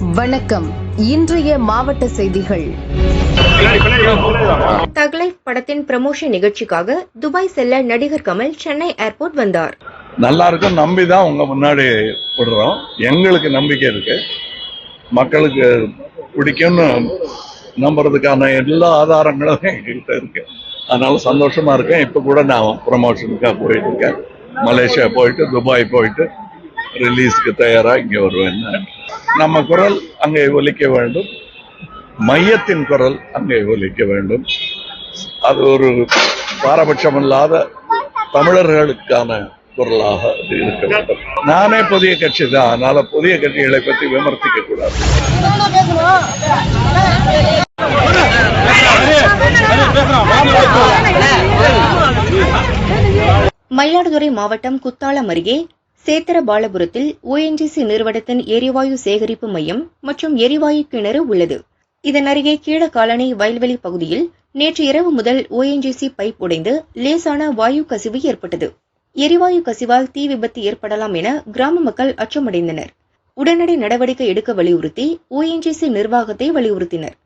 வணக்கம். இன்றைய மாவட்ட செய்திகள். தக்லைஃப் படத்தின் ப்ரமோஷன் நிகழ்ச்சிக்காக துபாய் செல்ல நடிகர் கமல் சென்னை ஏர்போர்ட் வந்தார். நல்லா இருக்கும் நம்பி தான் உங்க முன்னாடி விடுறோம். எங்களுக்கு நம்பிக்கை இருக்கு. மக்களுக்கு பிடிக்கும்னு நம்புறதுக்கான எல்லா ஆதாரங்களும் எங்ககிட்ட இருக்கு. அதனால சந்தோஷமா இருக்கேன். இப்ப கூட நான் ப்ரமோஷனுக்காக போயிட்டு இருக்கேன். மலேசியா போயிட்டு துபாய் போயிட்டு ரிலீஸ்க்கு தயாராக இங்கே வருவேன். நம்ம குரல் அங்கே ஒலிக்க வேண்டும். மையத்தின் குரல் அங்கே ஒலிக்க வேண்டும். அது ஒரு பாரபட்சமில்லாத தமிழர்களுக்கான குரலாக அது இருக்க வேண்டும். நானே புதிய கட்சி தான். அதனால புதிய கட்சிகளை பற்றி விமர்சிக்க கூடாது. மயிலாடுதுறை மாவட்டம் குத்தாலம் அருகே சேத்திரபாலபுரத்தில் ஓஎன்ஜிசி நிறுவனத்தின் எரிவாயு சேகரிப்பு மையம் மற்றும் எரிவாயு கிணறு உள்ளது. இதன் அருகே கீழக்காலனி வயல்வெளி பகுதியில் நேற்று இரவு முதல் ஓஎன்ஜிசி பைப் உடைந்து லேசான வாயு கசிவு ஏற்பட்டது. எரிவாயு கசிவால் தீ விபத்து ஏற்படலாம் என கிராம மக்கள் அச்சமடைந்தனர். உடனடி நடவடிக்கை எடுக்க வலியுறுத்தி ஓஎன்ஜிசி நிர்வாகத்தை வலியுறுத்தினர்.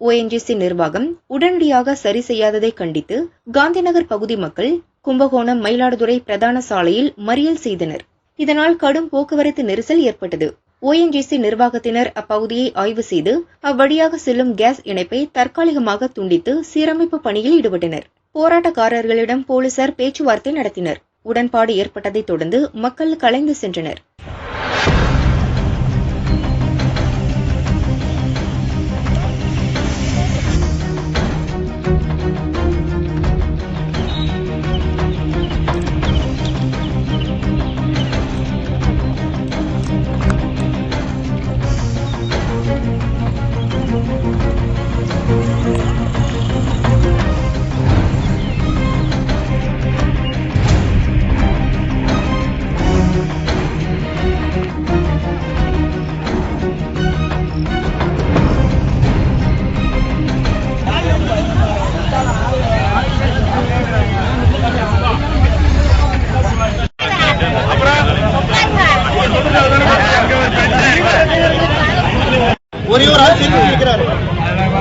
ஓஎன்ஜிசி நிர்வாகம் உடனடியாக சரி செய்யாததை கண்டித்து காந்திநகர் பகுதி மக்கள் கும்பகோணம் மயிலாடுதுறை பிரதான சாலையில் மறியல் செய்தனர். இதனால் கடும் போக்குவரத்து நெரிசல் ஏற்பட்டது. ஓஎன்ஜிசி நிர்வாகத்தினர் அப்பகுதியை ஆய்வு செய்து அவ்வழியாக செல்லும் கேஸ் இணைப்பை தற்காலிகமாக துண்டித்து சீரமைப்பு பணியில் ஈடுபட்டனர். போராட்டக்காரர்களிடம் போலீசார் பேச்சுவார்த்தை நடத்தினர். உடன்பாடு ஏற்பட்டதைத் தொடர்ந்து மக்கள் கலைந்து சென்றனர்.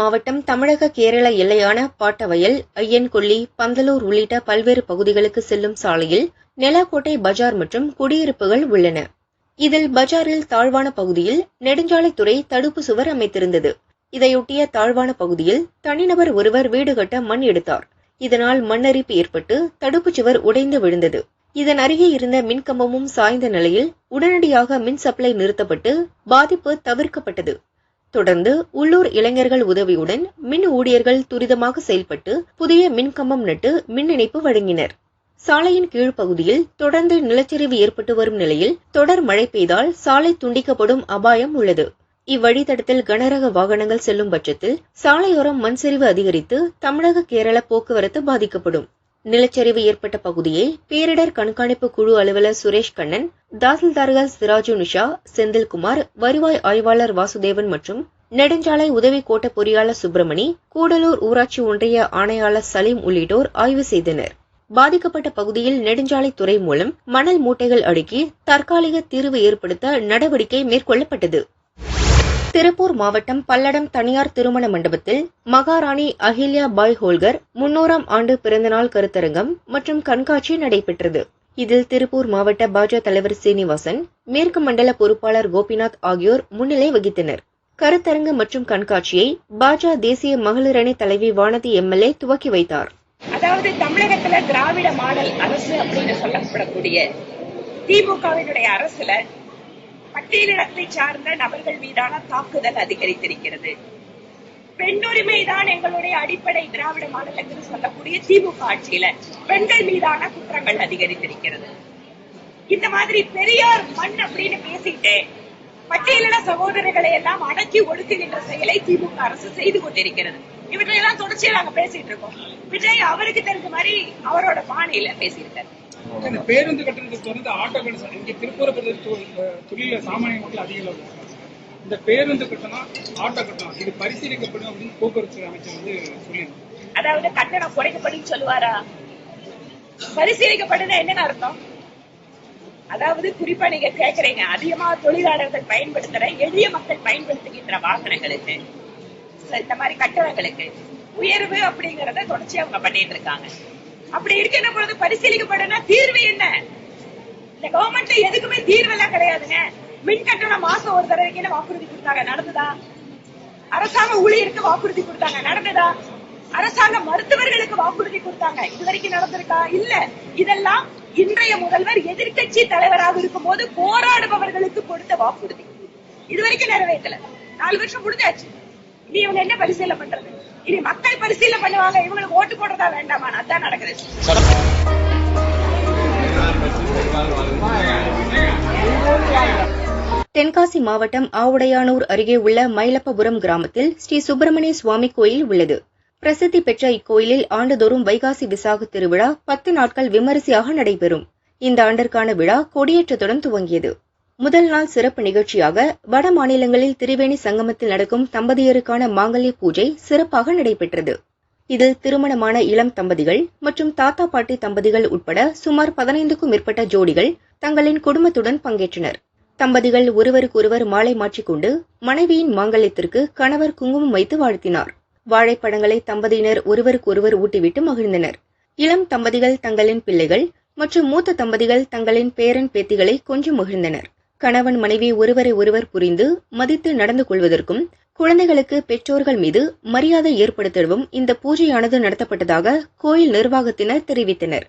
மாவட்டம் தமிழக கேரள எல்லையான பாட்டவயல் ஐயன்கொல்லி பந்தலூர் உள்ளிட்ட பல்வேறு பகுதிகளுக்கு செல்லும் சாலையில் நெலாக்கோட்டை பஜார் மற்றும் குடியிருப்புகள் உள்ளன. இதில் பஜாரில் தாழ்வான பகுதியில் நெடுஞ்சாலைத்துறை தடுப்பு சுவர் அமைத்திருந்தது. இதையொட்டிய தாழ்வான பகுதியில் தனிநபர் ஒருவர் வீடு கட்ட மண் எடுத்தார். இதனால் மண்ணரிப்பு ஏற்பட்டு தடுப்புச் சுவர் உடைந்து விழுந்தது. இதன் அருகே இருந்த மின்கம்பமும் சாய்ந்த நிலையில் உடனடியாக மின் சப்ளை நிறுத்தப்பட்டு பாதிப்பு தவிர்க்கப்பட்டது. தொடர்ந்து உள்ளூர் இளைஞர்கள் உதவியுடன் மின் ஊழியர்கள் துரிதமாக செயல்பட்டு புதிய மின்கம்பம் நட்டு மின் இணைப்பு வழங்கினர். சாலையின் கீழ்ப்பகுதியில் தொடர்ந்து நிலச்சரிவு ஏற்பட்டு வரும் நிலையில் தொடர் மழை பெய்தால் சாலை துண்டிக்கப்படும் அபாயம் உள்ளது. இவ்வழித்தடத்தில் கனரக வாகனங்கள் செல்லும் பட்சத்தில் சாலையோரம் மண் சரிவு அதிகரித்து தமிழக கேரள போக்குவரத்து பாதிக்கப்படும். நிலச்சரிவு ஏற்பட்ட பகுதியை பேரிடர் கண்காணிப்பு குழு அலுவலர் சுரேஷ் கண்ணன் தாசில்தார்கள் சிராஜு நிஷா செந்தில்குமார் வருவாய் ஆய்வாளர் வாசுதேவன் மற்றும் நெடுஞ்சாலை உதவி கோட்ட பொறியாளர் சுப்பிரமணி கூடலூர் ஊராட்சி ஒன்றிய ஆணையாளர் சலீம் உள்ளிட்டோர் ஆய்வு செய்தனர். பாதிக்கப்பட்ட பகுதியில் நெடுஞ்சாலைத்துறை மூலம் மணல் மூட்டைகள் அடுக்கி தற்காலிக தீர்வு ஏற்படுத்த நடவடிக்கை மேற்கொள்ளப்பட்டது. திருப்பூர் மாவட்டம் பல்லடம் தனியார் திருமண மண்டபத்தில் மகாராணி அகில்யா பாய் ஹோல்கர் முன்னூறாம் ஆண்டு பிறந்தநாள் கருத்தரங்கம் மற்றும் கண்காட்சி நடைபெற்றது. இதில் திருப்பூர் மாவட்ட பாஜக தலைவர் சீனிவாசன் மேற்கு மண்டல பொறுப்பாளர் கோபிநாத் ஆகியோர் முன்னிலை வகித்தனர். கருத்தரங்கு மற்றும் கண்காட்சியை பாஜக தேசிய மகளிர் அணி தலைவி வானதி எம்எல்ஏ துவக்கி வைத்தார். அதாவது தமிழகத்துல திராவிட மாடல் அரசு அப்படின்னு சொல்லப்படக்கூடிய திமுகவினுடைய அரசுல பட்டியலினத்தை சார்ந்த நபர்கள் மீதான தாக்குதல் அதிகரித்திருக்கிறது. பெண்ணுரிமை தான் எங்களுடைய அடிப்படை திராவிட மாடல் என்று சொல்லக்கூடிய திமுக ஆட்சியில பெண்கள் மீதான குற்றங்கள் அதிகரித்திருக்கிறது. இந்த மாதிரி பெரியார் மண் அப்படின்னு பேசிட்டு பட்டியலின சகோதரர்களை எல்லாம் அடக்கி ஒடுக்குகின்ற செயலை திமுக அரசு செய்து கொண்டிருக்கிறது. இவற்றையெல்லாம் தொடர்ச்சியா நாங்க பேசிட்டு இருக்கோம். விஜய் அவருக்கு தெரிஞ்ச மாதிரி அவரோட பாணியில பேசியிருக்காரு. இந்த பேருந்து கட்டணத்துக்கு வந்து ஆட்டோ கட்டணம் இங்க திருப்பூர் தொழில சாமானிய மக்கள் அதிக அளவு. இந்த பேருந்து கட்டணம் ஆட்டோ கட்டணம் இது பரிசீலிக்கப்படும் அப்படின்னு போக்குவரத்து அமைச்சர் வந்து சொல்லியிருந்தாங்க அதாவது கட்டணம் குறைக்கப்படும் சொல்லுவாரா? பரிசீலிக்கப்படுனா என்னன்னு அர்த்தம்? அதாவது குறிப்பா நீங்க கேக்குறீங்க அதிகமா தொழிலாளர்கள் பயன்படுத்துற எளிய மக்கள் பயன்படுத்துகின்ற வாகனங்களுக்கு. இந்த மாதிரி கட்டணங்களுக்கு உயர்வு அப்படிங்கறத தொடர்ச்சி அவங்க பண்ணிட்டு இருக்காங்க. அப்படி இருக்கின்ற பொழுது பரிசீலிக்கப்படுனா தீர்வு என்ன? இந்த கவர்மெண்ட்ல எதுக்குமே தீர்வு எல்லாம் கிடையாதுங்க. மின் கட்டணம் மாசம் ஒரு தடவைக்கு வாக்குறுதி கொடுத்தாங்க? நடந்ததா? அரசாங்க ஊழியருக்கு வாக்குறுதி கொடுத்தாங்க? நடந்ததா? அரசாங்க மருத்துவர்களுக்கு வாக்குறுதி கொடுத்தாங்க? இது வரைக்கும் நடந்திருக்கா? இல்ல. இதெல்லாம் இன்றைய முதல்வர் எதிர்கட்சி தலைவராக இருக்கும் போது போராடுபவர்களுக்கு கொடுத்த வாக்குறுதி. இது வரைக்கும் நிறைவேற்றல. நாலு வருஷம் முடிஞ்சாச்சு. இனி இவங்க என்ன பரிசீலனை பண்றது? இனி மக்கள் பரிசீலனை பண்ணுவாங்க இவங்களுக்கு ஓட்டு போடுறதா வேண்டாமா? அதான் நடக்குது தென்காசி மாவட்டம் ஆவுடையானூர் அருகே உள்ள மயிலப்பபுரம் கிராமத்தில் ஸ்ரீ சுப்பிரமணிய சுவாமி கோயில் உள்ளது. பிரசித்தி பெற்ற இக்கோயிலில் ஆண்டுதோறும் வைகாசி விசாக திருவிழா பத்து நாட்கள் விமரிசையாக நடைபெறும். இந்த ஆண்டிற்கான விழா கொடியேற்றத்துடன் துவங்கியது. முதல் நாள் சிறப்பு நிகழ்ச்சியாக வட மாநிலங்களில் திரிவேணி சங்கமத்தில் நடக்கும் தம்பதியருக்கான மாங்கல்ய பூஜை சிறப்பாக நடைபெற்றது. இதில் திருமணமான இளம் தம்பதிகள் மற்றும் தாத்தா பாட்டி தம்பதிகள் உட்பட சுமார் பதினைந்துக்கும் மேற்பட்ட ஜோடிகள் தங்களின் குடும்பத்துடன் பங்கேற்றனர். தம்பதிகள் ஒருவருக்கொருவர் மாலை மாற்றிக்கொண்டு மனைவியின் மாங்கல்யத்திற்கு கணவர் குங்குமம் வைத்து வாழ்த்தினார். வாழைப்பழங்களை தம்பதியினர் ஒருவருக்கொருவர் ஊட்டிவிட்டு மகிழ்ந்தனர். இளம் தம்பதிகள் தங்களின் பிள்ளைகள் மற்றும் மூத்த தம்பதிகள் தங்களின் பேரன் பேத்திகளை கொஞ்சம் மகிழ்ந்தனர். கணவன் மனைவி ஒருவரை ஒருவர் புரிந்து மதித்து நடந்து கொள்வதற்கும் குழந்தைகளுக்கு பெற்றோர்கள் மீது மரியாதை ஏற்படுத்தவும் இந்த பூஜையானது நடத்தப்பட்டதாக கோயில் நிர்வாகத்தினர் தெரிவித்தனர்.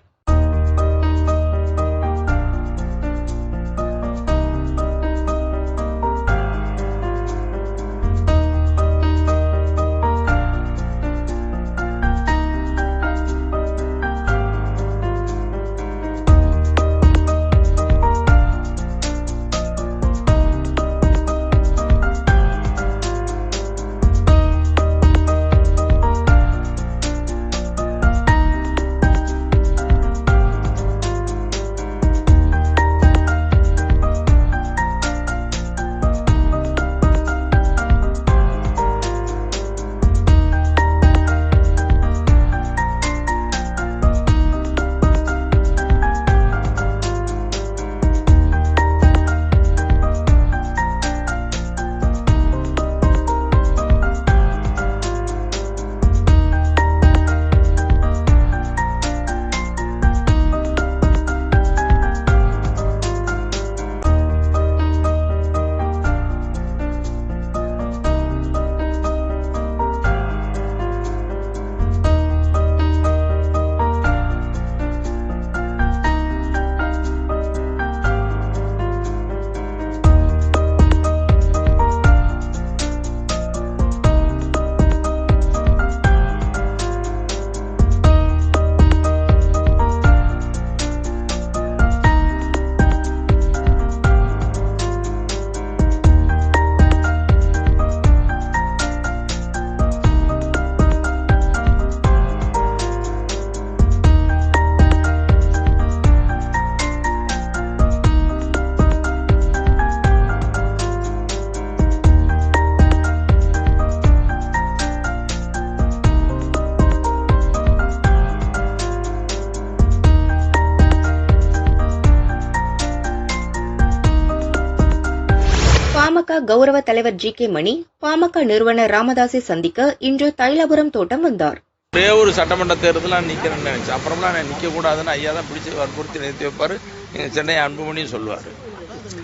கௌரவ தலைவர் ஜி கே மணி பாமக நிறுவனர் ராமதாஸை சந்திக்க இன்று தைலபுரம் தோட்டம் வந்தார். ஒரே ஒரு சட்டமன்ற தேர்தல் நிற்கிறேன்னு நினைச்சேன். அப்புறம்லாம் நான் நிற்க கூடாதுன்னு ஐயா தான் பிடிச்சி வற்புறுத்தி நிறுத்தி வைப்பாரு. எங்க சென்னை அன்புமணியும் சொல்லுவார்.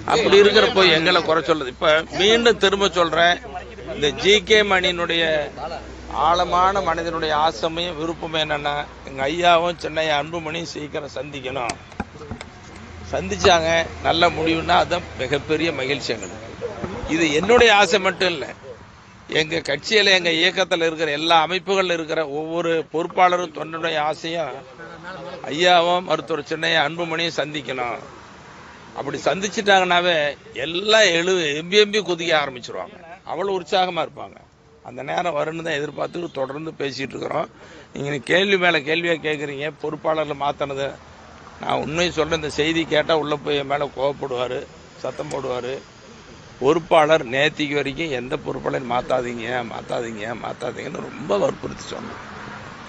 அப்படி இருக்கிறப்போ எங்களை குறை சொல்றது இப்ப மீண்டும் திரும்ப சொல்றேன். இந்த ஜி கே மணியினுடைய ஆழமான மனிதனுடைய ஆசைமையும் விருப்பமும் என்னன்னா எங்க ஐயாவும் சென்னை அன்புமணியும் சீக்கிரம் சந்திக்கணும். சந்திச்சாங்க. நல்ல முடிவுன்னா அதுதான் மிகப்பெரிய மகிழ்ச்சி எங்களுக்கு. இது என்னுடைய ஆசை மட்டும் இல்லை. எங்கள் கட்சியில் எங்கள் இயக்கத்தில் இருக்கிற எல்லா அமைப்புகளில் இருக்கிற ஒவ்வொரு பொறுப்பாளரும் தொண்டனுடைய ஆசையும் ஐயாவும் மருத்துவர் சின்னையா அன்புமணியும் சந்திக்கணும். அப்படி சந்திச்சிட்டாங்கனாவே எல்லாம் எழு எம்பி எம்பி குதிக்க ஆரம்பிச்சிருவாங்க. அவ்வளோ உற்சாகமாக இருப்பாங்க. அந்த நேரம் வரும்னு தான் எதிர்பார்த்து தொடர்ந்து பேசிகிட்டு இருக்கிறோம். நீங்கள் கேள்வி மேலே கேள்வியாக கேட்குறீங்க பொறுப்பாளர்கள் மாற்றினது நான் உண்மையை சொல்கிறேன் இந்த செய்தி கேட்டால் உள்ளே போய் என் மேலே கோவப்படுவார் சத்தம் போடுவார். பொறுப்பாளர் நேத்திக்கு வரைக்கும் எந்த பொறுப்பாளரையும் மாற்றாதீங்க மாற்றாதீங்க மாற்றாதீங்கன்னு ரொம்ப வற்புறுத்தி சொன்னேன்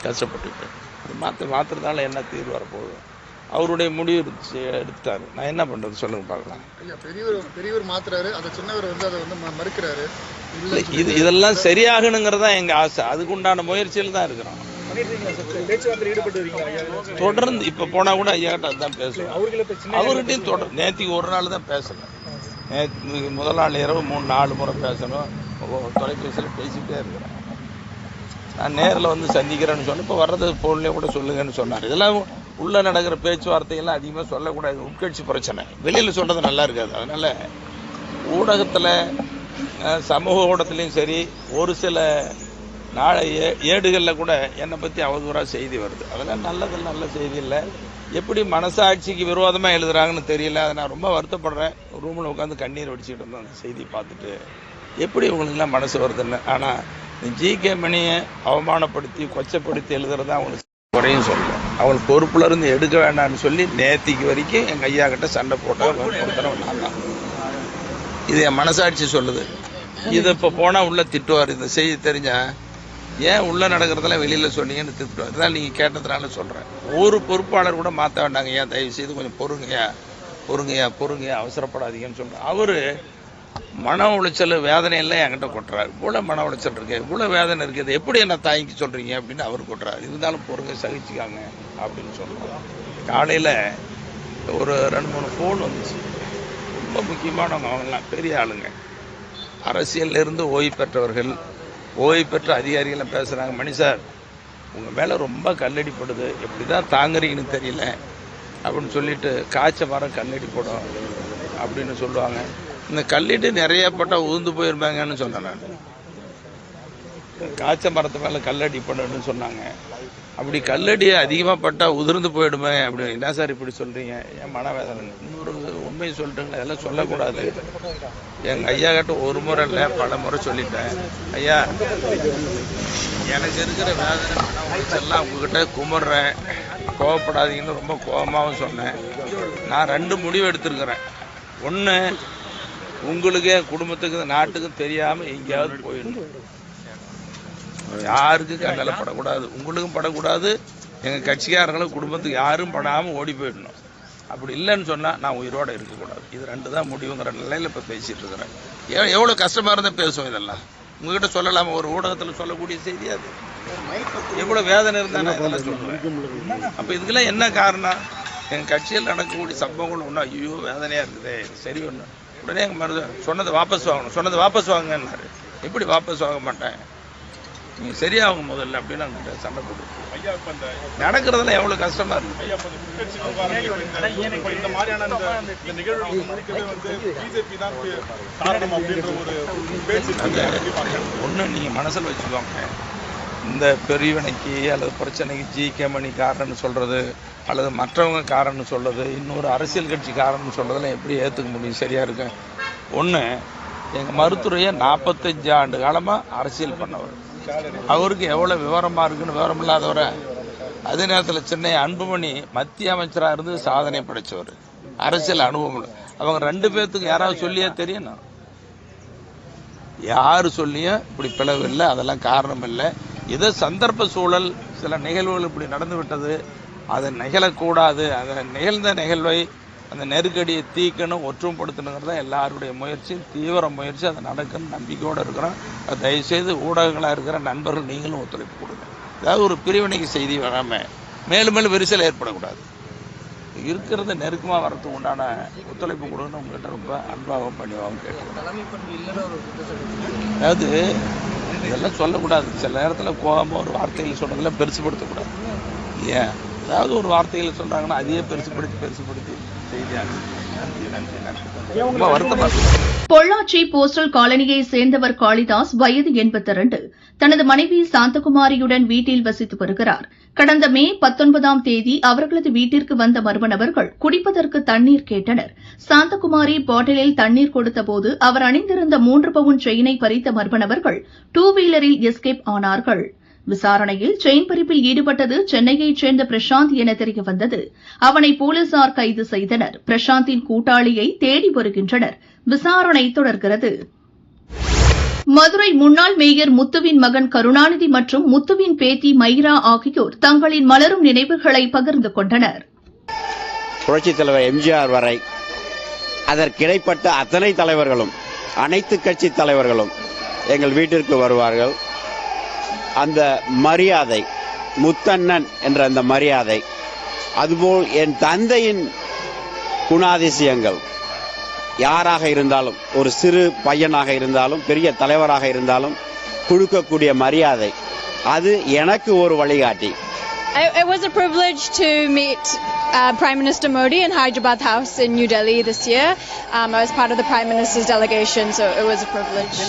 கஷ்டப்பட்டுட்டு அது மாற்ற மாற்றுறதால என்ன தீர்வு வரப்போகுது? அவருடைய முடிவு எடுத்து எடுத்தார் நான் என்ன பண்ணுறது சொல்லுங்க பார்க்கலாம். ஐயா பெரியவர் பெரியவர் மாத்துறாரு. அந்த சின்னவர் வந்து அதை வந்து மறுக்கிறாரு. இல்ல இது இதெல்லாம் சரியாகணுங்கிறது தான் எங்கள் ஆசை. அதுக்கு உண்டான முயற்சியில் தான் இருக்கிறோம். தொடர்ந்து இப்போ போனால் கூட ஐயா கிட்ட தான் பேசுவேன் அவர்கிட்டையும் தொடர் நேற்றுக்கு ஒரு நாள் தான் பேசல. முதல் நாள் இரவு மூணு நாலு முறை பேசணும். தொலைபேசியில் பேசிக்கிட்டே இருக்கிறேன். நான் நேரில் வந்து சந்திக்கிறேன்னு சொன்னேன். இப்போ வர்றது ஃபோன்லேயே கூட சொல்லுங்கன்னு சொன்னார். இதெல்லாம் உள்ளே நடக்கிற பேச்சுவார்த்தையெல்லாம் அதிகமாக சொல்லக்கூடாது. உட்கட்சி பிரச்சனை. வெளியில் சொல்கிறது நல்லா இருக்காது. அதனால் ஊடகத்தில் சமூக ஊடகத்துலேயும் சரி ஒரு சில நாளை ஏ ஏடுகளில் கூட என்னை பற்றி அவதூறாக செய்தி வருது. அதெல்லாம் நல்லது நல்ல செய்தி இல்லை. எப்படி மனசாட்சிக்கு விரோதமாக எழுதுகிறாங்கன்னு தெரியல. அதை நான் ரொம்ப வருத்தப்படுறேன். ரூமில் உட்காந்து கண்ணீர் வடிச்சுக்கிட்டு இருந்தேன் அந்த செய்தி பார்த்துட்டு எப்படி உங்களுக்குலாம் மனசு வருதுன்னு. ஆனால் ஜி கே மணியை அவமானப்படுத்தி கொச்சப்படுத்தி எழுதுறது அவங்களுக்கு குறையும் சொல்லுவேன் அவள் பொறுப்புல இருந்து எடுக்க வேண்டாம்னு சொல்லி நேத்திக்கு வரைக்கும் எங்கள் ஐயா கிட்ட சண்டை போட்ட ஒருத்தரவு நான் தான். இது என் மனசாட்சி சொல்லுது. இது இப்போ போனால் உள்ள திட்டுவார். இந்த செய்தி தெரிஞ்சா ஏன் உள்ள நடக்கிறதெல்லாம் வெளியில் சொன்னீங்கன்னு திட்டுவார். இதான் நீங்கள் கேட்டதுனால சொல்கிறேன் ஒரு பொறுப்பாளர் கூட மாற்ற வேண்டாங்க. ஏன் தயவு செய்து கொஞ்சம் பொறுங்கய்யா. பொறுங்கய்யா பொறுங்கய்யா அவசரப்படாதீங்கன்னு சொல்கிறேன் அவர் மன உளைச்சல் வேதனையெல்லாம் என்கிட்ட கொட்டுறாரு. இவ்வளோ மன உளைச்சல் இருக்கு இவ்வளோ வேதனை இருக்குது எப்படி என்ன தாய்க்கு சொல்கிறீங்க அப்படின்னு அவர் கொட்டுறாரு. இருந்தாலும் பொறுங்க சகிச்சுக்காங்க அப்படின்னு சொல்கிறோம் காலையில் ஒரு ரெண்டு மூணு ஃபோன் வந்துச்சு. ரொம்ப முக்கியமானவங்க அவங்கெல்லாம் பெரிய ஆளுங்க. அரசியல்ல இருந்து ஓய்வு பெற்றவர்கள் ஓய்வு பெற்ற அதிகாரிகள்லாம் பேசுகிறாங்க மணி சார் உங்கள் மேலே ரொம்ப கல்லடிப்படுது. எப்படி தான் தாங்குறீங்கன்னு தெரியல. அப்படின்னு சொல்லிட்டு காய்ச்ச மரம் கல்லடி போடும் அப்படின்னு சொல்லுவாங்க. இந்த கல்லிட்டு நிறைய பட்டா உதிர்ந்து போயிருப்பாங்கன்னு சொன்னேன் நான். காய்ச்ச மரத்து மேலே கல்லடி பண்ணணும்னு சொன்னாங்க. அப்படி கல்லடி அதிகமாக பட்டால் உதிர்ந்து போயிடுமே அப்படி என்ன சார் இப்படி சொல்கிறீங்க ஏன் மனவேதனை இன்னொரு உண்மையை சொல்லிட்டுங்களா அதெல்லாம் சொல்லக்கூடாது. எங்கள் ஐயா கிட்ட ஒரு முறை இல்லை பல முறை சொல்லிட்டேன். ஐயா எனக்கு இருக்கிற வேதனை எல்லாம் உங்ககிட்ட கும்பிட்றேன் கோவப்படாதீங்கன்னு ரொம்ப கோபமாகவும் சொன்னேன். நான் ரெண்டு முடிவு எடுத்திருக்கிறேன். ஒன்று உங்களுக்கு குடும்பத்துக்கு நாட்டுக்கும் தெரியாமல் எங்கேயாவது போயிடணும். யாருக்கும் கண்ணில் படக்கூடாது. உங்களுக்கும் படக்கூடாது. எங்கள் கட்சிக்காரங்களும் குடும்பத்துக்கு யாரும் படாமல் ஓடி போயிடணும். அப்படி இல்லைன்னு சொன்னால் நான் உயிரோடு இருக்கக்கூடாது. இது ரெண்டு தான் முடிவுங்கிற நிலையில் இப்போ பேசிகிட்டு இருக்கிறேன். எவ்வளோ கஷ்டமாக இருந்தால் பேசுவோம் இதெல்லாம்? உங்ககிட்ட சொல்லலாமா? ஒரு ஊடகத்தில் சொல்லக்கூடிய செய்தி அது. எவ்வளோ வேதனை இருந்தால் நான் இதெல்லாம் சொல்லுவேன் அப்போ இதுக்கெல்லாம் என்ன காரணம்? எங்கள் கட்சியில் நடக்கக்கூடிய சம்பவங்கள் ஒன்றும் ஐயோ வேதனையாக இருக்குதே. சரி ஒன்று உடனே எங்கள் மருது சொன்னதை வாபஸ் வாங்கணும். சொன்னதை வாபஸ் வாங்கன்னாரு எப்படி வாபஸ் வாங்க மாட்டேன்? நீங்க சரியாகும் முதல்ல அப்படின்னு அவங்க சண்டை போட்டு நடக்கிறதுல எவ்வளவு கஷ்டமா இருக்கு? ஒன்று நீங்கள் மனசில் ஒண்ணு நீங்க மனசுல வச்சுக்கோங்க. இந்த பெரியவனைக்கு அல்லது பிரச்சனைக்கு ஜி கே மணி காரணம்னு சொல்றது அல்லது மற்றவங்க காரணம்னு சொல்றது இன்னொரு அரசியல் கட்சி காரணம்னு சொல்றதெல்லாம் எப்படி ஏத்துக்க முடியும்? சரியா இருக்கு ஒண்ணு எங்கள் மருத்துவரைய நாற்பத்தஞ்சு ஆண்டு காலமாக அரசியல் பண்ணவர். அவருக்கு எவ்வளவு விவரமா இருக்குன்னு விவரம் இல்லாதவரை அதே நேரத்தில் சென்னை அன்புமணி மத்திய அமைச்சராக இருந்து சாதனை படைச்சவர். அரசியல் அனுபவம். அவங்க ரெண்டு பேர்த்துக்கு யாராவது சொல்லியே தெரியணும். யார் சொல்லியும் இப்படி பிளவு இல்லை அதெல்லாம் காரணம் இல்லை. ஏதோ சந்தர்ப்ப சூழல் சில நிகழ்வுகள் இப்படி நடந்து விட்டது அது நிகழக்கூடாது. அதை நிகழ்ந்த நிகழ்வை அந்த நெருக்கடியை தீக்கணும் ஒற்றுமைப்படுத்தணுங்கிறது தான் எல்லாருடைய முயற்சி தீவிர முயற்சி அது நடக்குன்னு நம்பிக்கையோடு இருக்கிறோம். தயவுசெய்து ஊடகங்களாக இருக்கிற நண்பர்கள் நீங்களும் ஒத்துழைப்பு கொடுங்க. அதாவது ஒரு பிரிவினைக்கு செய்தி வராமல் மேலும் மேலும் விரிசல் ஏற்படக்கூடாது. இருக்கிறத நெருக்கமாக வரதுக்கு உண்டான ஒத்துழைப்பு கொடுங்கன்னு உங்கள்கிட்ட ரொம்ப அன்பாகவும் பணிவாகவும் கேட்டுக்கிறேன் அதாவது இதெல்லாம் சொல்லக்கூடாது. சில நேரத்தில் கோபமாக ஒரு வார்த்தைகள் சொல்றதெல்லாம் பெருசுப்படுத்தக்கூடாது ஏன்? அதாவது ஒரு வார்த்தைகள் சொல்கிறாங்கன்னா அதையே பெருசுப்படுத்தி பெருசுப்படுத்தி பொள்ளாச்சி போஸ்டல் காலனியை சேர்ந்தவர் காளிதாஸ் வயது எண்பத்தி இரண்டு தனது மனைவி சாந்தகுமாரியுடன் வீட்டில் வசித்து வருகிறார். கடந்த மே பத்தொன்பதாம் தேதி அவர்களது வீட்டிற்கு வந்த மர்ம நபர்கள் குடிப்பதற்கு தண்ணீர் கேட்டனர். சாந்தகுமாரி பாட்டிலில் தண்ணீர் கொடுத்தபோது அவர் அணிந்திருந்த மூன்று பவுன் செயினை பறித்த மர்ம நபர்கள் டூ வீலரில் எஸ்கேப் ஆனார்கள். விசாரணையில் செயின் பறிப்பில் ஈடுபட்டது சென்னையைச் சேர்ந்த பிரசாந்த் என தெரியவந்தது அவனை போலீசார் கைது செய்தனர். பிரசாந்தின் கூட்டாளியை தேடி வருகின்றனர். விசாரணை தொடர்கிறது. மதுரை முன்னாள் மேயர் முத்துவின் மகன் கருணாநிதி மற்றும் முத்துவின் பேத்தி மைரா ஆகியோர் தங்களின் மலரும் நினைவுகளை பகிர்ந்து கொண்டனர். புரட்சித் தலைவர் எம்ஜிஆர் வரை அதற்கிடைப்பட்ட அத்தனை தலைவர்களும் அனைத்து கட்சி தலைவர்களும் எங்கள் வீட்டிற்கு வருவார்கள். அந்த மரியாதை முத்தண்ணன் என்ற அந்த மரியாதை அதுபோல் என் தந்தையின் குணாதிசயங்கள் யாராக இருந்தாலும் ஒரு சிறு பையனாக இருந்தாலும் பெரிய தலைவராக இருந்தாலும் கொடுக்கக்கூடிய மரியாதை அது எனக்கு ஒரு வழிகாட்டி It, was a privilege to meet uh, Prime Minister Modi in Hyderabad House in New Delhi this year. Um, I was part of the Prime Minister's delegation, so it was a privilege.